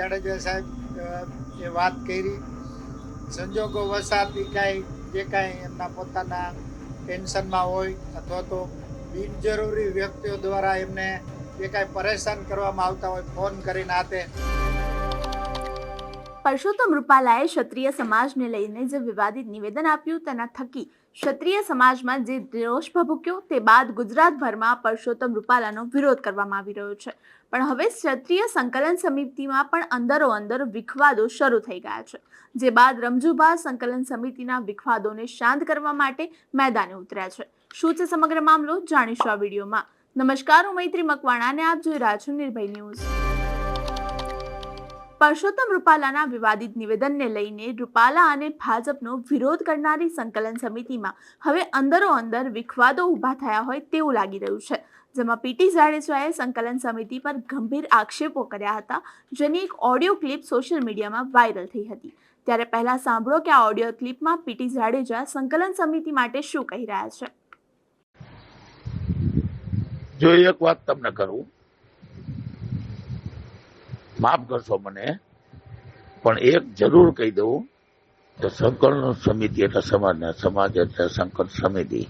જાડેજા સાહેબ એ વાત કરી. સંજોગો વસાત એ કાંઈ જે કાંઈ એમના પોતાના ટેન્શનમાં હોય અથવા તો બિનજરૂરી વ્યક્તિઓ દ્વારા એમને જે કાંઈ પરેશાન કરવામાં આવતા હોય, ફોન કરીને આતે પરસોત્તમ રૂપાલાએ ક્ષત્રિય સમાજને લઈને જે વિવાદિત નિવેદન આપ્યું તેના થકી ક્ષત્રિય સમાજમાં જે રોષ ભભૂક્યો તે બાદ ગુજરાતભરમાં પરસોત્તમ રૂપાલાનો વિરોધ કરવામાં આવી રહ્યો છે. પણ હવે ક્ષત્રિય સંકલન સમિતિમાં પણ અંદરો અંદર વિખવાદો શરૂ થઈ ગયા છે, જે બાદ રમજુભા સંકલન સમિતિના વિખવાદોને શાંત કરવા માટે મેદાને ઉતર્યા છે. શું છે સમગ્ર મામલો? જાણીશું આ વિડીયોમાં. નમસ્કાર, હું મૈત્રી મકવાણા અને આપ જોઈ રહ્યા છો નિર્ભય ન્યૂઝ. પરસોત્તમ રૂપાલાના વિવાદિત નિવેદનને લઈને રૂપાલા અને ભાજપનો વિરોધ કરનારી સંકલન સમિતિમાં હવે અંદરો અંદર વિખવાદો ઊભા થયા હોય તેવું લાગી રહ્યું છે, જેમાં પીટી જાડેજાએ સંકલન સમિતિ પર ગંભીર આક્ષેપો કર્યા હતા, જેની એક ઓડિયો ક્લિપ સોશિયલ મીડિયામાં વાયરલ થઈ હતી. ત્યારે પહેલા સાંભળો કે આ ઓડિયો ક્લિપમાં પીટી જાડેજા સંકલન સમિતિ માટે શું કહી રહ્યા છે. જો એક વાત તમને કરું માફ કરશો મને, પણ એક જરૂર કહી દઉં, તો સંકલન સમિતિ એટલે સમાજ સમાજ એટલે સંકલન સમિતિ.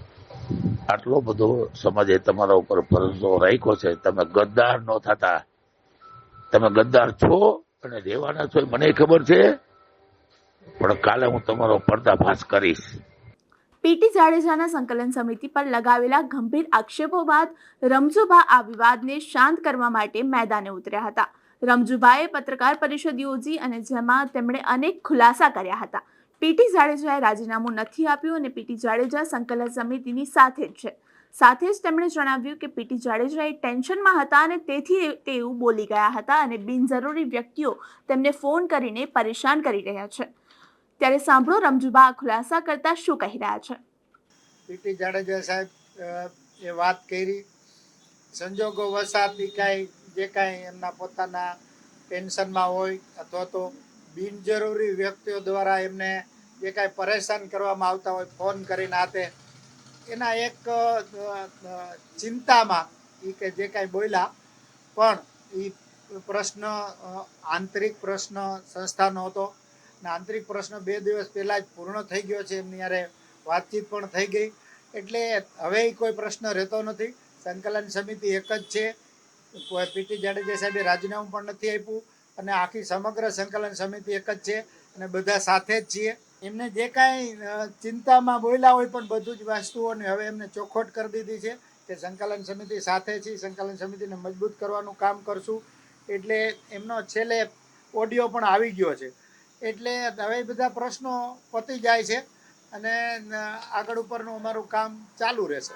આટલો બધો સમાજે તમારા ઉપર ફરજો રાખ્યો છે. તમે ગદ્દાર ન થતા. તમે ગદ્દાર છો અને રહેવાના છો મને ખબર છે. પણ કાલે હું તમારો પર્દાફાશ કરીશ. પીટી જાડેજાના સંકલન સમિતિ પર લગાવેલા ગંભીર આક્ષેપો બાદ રમઝુભા આ વિવાદને શાંત કરવા માટે મેદાને ઉતર્યા હતા. રમજુભાએ પત્રકાર પરિષદ યોજી અને જેમાં તેમણે અનેક ખુલાસા કર્યા હતા. પીટી જાડેજાએ રાજીનામું નથી આપ્યું અને પીટી જાડેજા સંકલન સમિતિની સાથે જ છે. સાથે જ તેમણે જણાવ્યું કે પીટી જાડેજા એ ટેન્શનમાં હતા અને તેથી તે એવું બોલી ગયા હતા અને બિનજરૂરી વ્યક્તિઓ તેમને ફોન કરીને પરેશાન કરી રહ્યા છે. ત્યારે સાંભળો રમજુબા ખુલાસા કરતા શું કહી રહ્યા છે. પીટી જાડેજા સાહેબ એ વાત કરી. સંજોગો વસાત કાંઈ જે કાંઈ એમના પોતાના ટેન્શનમાં હોય અથવા તો બિનજરૂરી વ્યક્તિઓ દ્વારા એમને જે કાંઈ પરેશાન કરવામાં આવતા હોય, ફોન કરીને આતે એના એક ચિંતામાં એ કે જે કાંઈ બોલ્યા, પણ એ પ્રશ્ન આંતરિક પ્રશ્ન સંસ્થાનો હતો અને આંતરિક પ્રશ્ન બે દિવસ પહેલાં જ પૂર્ણ થઈ ગયો છે, એમની યારે વાતચીત પણ થઈ ગઈ. એટલે હવે એ કોઈ પ્રશ્ન રહેતો નથી. સંકલન સમિતિ એક જ છે. પીટી જાડેજા સાહેબે રાજીનામું પણ નથી આપ્યું અને આખી સમગ્ર સંકલન સમિતિ એક જ છે અને બધા સાથે જ છીએ. એમને જે કાંઈ ચિંતામાં બોલ્યા હોય પણ બધું જ વસ્તુઓને હવે એમને ચોખવટ કરી દીધી છે કે સંકલન સમિતિ સાથે છે સંકલન સમિતિને મજબૂત કરવાનું કામ કરશું. એટલે એમનો છેલ્લે ઓડિયો પણ આવી ગયો છે. એટલે હવે બધા પ્રશ્નો પતી જાય છે અને આગળ ઉપરનું અમારું કામ ચાલુ રહેશે.